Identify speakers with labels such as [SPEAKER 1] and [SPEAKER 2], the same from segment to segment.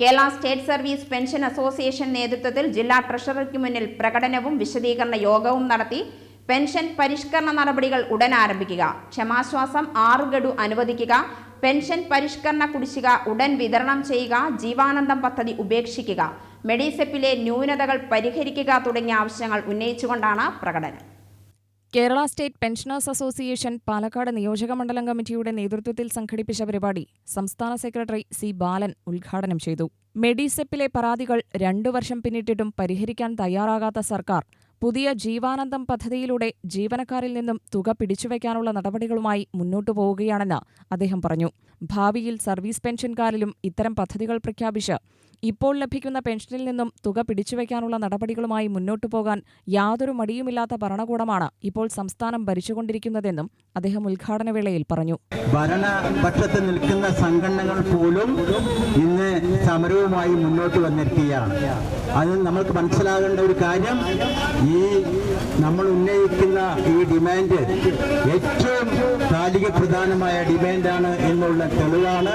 [SPEAKER 1] Kerala state service pension association നേതൃത്വത്തിൽ ജില്ലാ ട്രഷറിക്ക് മുന്നിൽ പ്രകടനവും വിശദീകരണ യോഗവും നടത്തി പെൻഷൻ പരിഷ്കരണ നടപടികൾ ഉടൻ ആരംഭിക്കുക. ക്ഷമാശ്വാസം ആറ് ഗഡു അനുവദിക്കുക. പെൻഷൻ പരിഷ്കരണ കുടിശ്ശിക ഉടൻ വിതരണം ചെയ്യുക. ജീവാനന്ദം പദ്ധതി ഉപേക്ഷിക്കുക. മെഡിസെപ്പിലെ ന്യൂനതകൾ പരിഹരിക്കുക തുടങ്ങിയ ആവശ്യങ്ങൾ ഉന്നയിച്ചുകൊണ്ടാണ് പ്രകടനം.
[SPEAKER 2] Kerala state pensioners association Palakkad നിയോജകമണ്ഡലം കമ്മിറ്റിയുടെ നേതൃത്വത്തിൽ സംഘടിപ്പിച്ച പരിപാടി സംസ്ഥാന സെക്രട്ടറി സി ബാലൻ ഉദ്ഘാടനം ചെയ്തു. മെഡിസെപ്പിലെ പരാതികൾ രണ്ടു വർഷം പിന്നിട്ടിട്ടും പരിഹരിക്കാൻ തയ്യാറാകാത്ത സർക്കാർ പുതിയ ജീവാനന്ദം പദ്ധതിയിലൂടെ ജീവനക്കാരിൽ നിന്നും തുക പിടിച്ചുവെക്കാനുള്ള നടപടികളുമായി മുന്നോട്ടു പോവുകയാണെന്ന് അദ്ദേഹം പറഞ്ഞു. ഭാവിയിൽ സർവീസ് പെൻഷൻകാരിലും ഇത്തരം പദ്ധതികൾ പ്രഖ്യാപിച്ച് ഇപ്പോൾ ലഭിക്കുന്ന പെൻഷനിൽ നിന്നും തുക പിടിച്ചുവെക്കാനുള്ള നടപടികളുമായി മുന്നോട്ടു പോകാൻ യാതൊരു മടിയുമില്ലാത്ത ഭരണകൂടമാണ് ഇപ്പോൾ സംസ്ഥാനം ഭരിച്ചുകൊണ്ടിരിക്കുന്നതെന്നും അദ്ദേഹം ഉദ്ഘാടന വേളയിൽ പറഞ്ഞു.
[SPEAKER 3] ഭരണപക്ഷത്ത് നിൽക്കുന്ന സംഘടനകൾ പോലും ഇന്ന് സമരവുമായി മുന്നോട്ട് വന്നിരിക്കുകയാണ് അത് നമ്മൾക്ക് മനസ്സിലാകേണ്ട ഒരു കാര്യം ഈ നമ്മൾ ഉന്നയിക്കുന്ന ഈ ഡിമാൻഡ് ഏറ്റവും കാലിക പ്രധാനമായ ഡിമാൻഡാണ് എന്നുള്ള തെളിവാണ്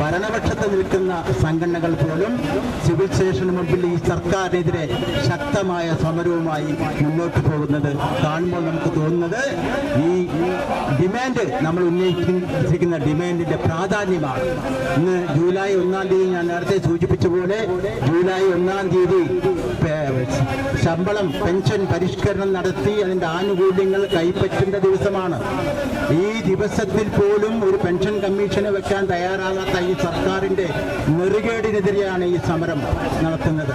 [SPEAKER 3] ഭരണപക്ഷത്ത് നിൽക്കുന്ന സംഘടനകൾ പോലും സിവിൽ സ്റ്റേഷന് മുമ്പിൽ ഈ സർക്കാരിനെതിരെ ശക്തമായ സമരവുമായി മുന്നോട്ട് പോകുന്നത് കാണുമ്പോൾ നമുക്ക് തോന്നുന്നത് ഈ ഡിമാൻഡ് നമ്മൾ ഉന്നയിക്കുന്ന ഡിമാൻഡിന്റെ പ്രാധാന്യമാണ്. ഇന്ന് ജൂലൈ ഒന്നാം തീയതി ഞാൻ നേരത്തെ സൂചിപ്പിച്ച പോലെ ജൂലൈ ഒന്നാം തീയതി ശമ്പളം പെൻഷൻ പരിഷ്കരണം നടത്തി അതിന്റെ ആനുകൂല്യങ്ങൾ കൈപ്പറ്റേണ്ട ദിവസമാണ്. ഈ ദിവസത്തിൽ പോലും ഒരു പെൻഷൻ കമ്മീഷനെ വെക്കാൻ തയ്യാറാകാത്ത ഈ സർക്കാരിന്റെ നെറുകേടിനെതിരെയാണ് ഈ സമരം നടത്തുന്നത്.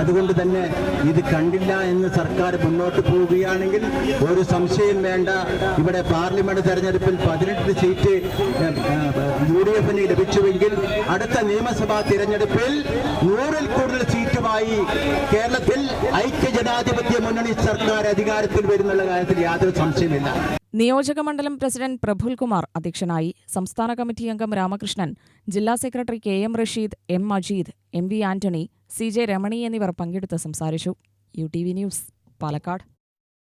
[SPEAKER 3] അതുകൊണ്ട് തന്നെ ഇത് കണ്ടില്ല എന്ന് സർക്കാർ മുന്നോട്ട് പോവുകയാണെങ്കിൽ ഒരു സംശയം വേണ്ട. ഇവിടെ പാർലമെന്റ് തെരഞ്ഞെടുപ്പിൽ പതിനെട്ട് സീറ്റ് യു ഡി എഫിന് ലഭിച്ചുവെങ്കിൽ അടുത്ത നിയമസഭാ തിരഞ്ഞെടുപ്പിൽ നൂറിൽ കൂടുതൽ സീറ്റുമായി കേരളത്തിൽ ഐക്യജനാധിപത്യ മുന്നണി സർക്കാർ അധികാരത്തിൽ വരുന്നുള്ള കാര്യത്തിൽ യാതൊരു സംശയമില്ല
[SPEAKER 2] നിയോജക മണ്ഡലം പ്രസിഡന്റ് പ്രഫുൽകുമാർ അധ്യക്ഷനായി സംസ്ഥാന കമ്മിറ്റി അംഗം രാമകൃഷ്ണൻ ജില്ലാ secretary K M Rasheed M Majeed M V Antony C J Ramani എന്നിവർ പങ്കെടുത്ത് സംസാരിച്ചു. U T V news Palakkad.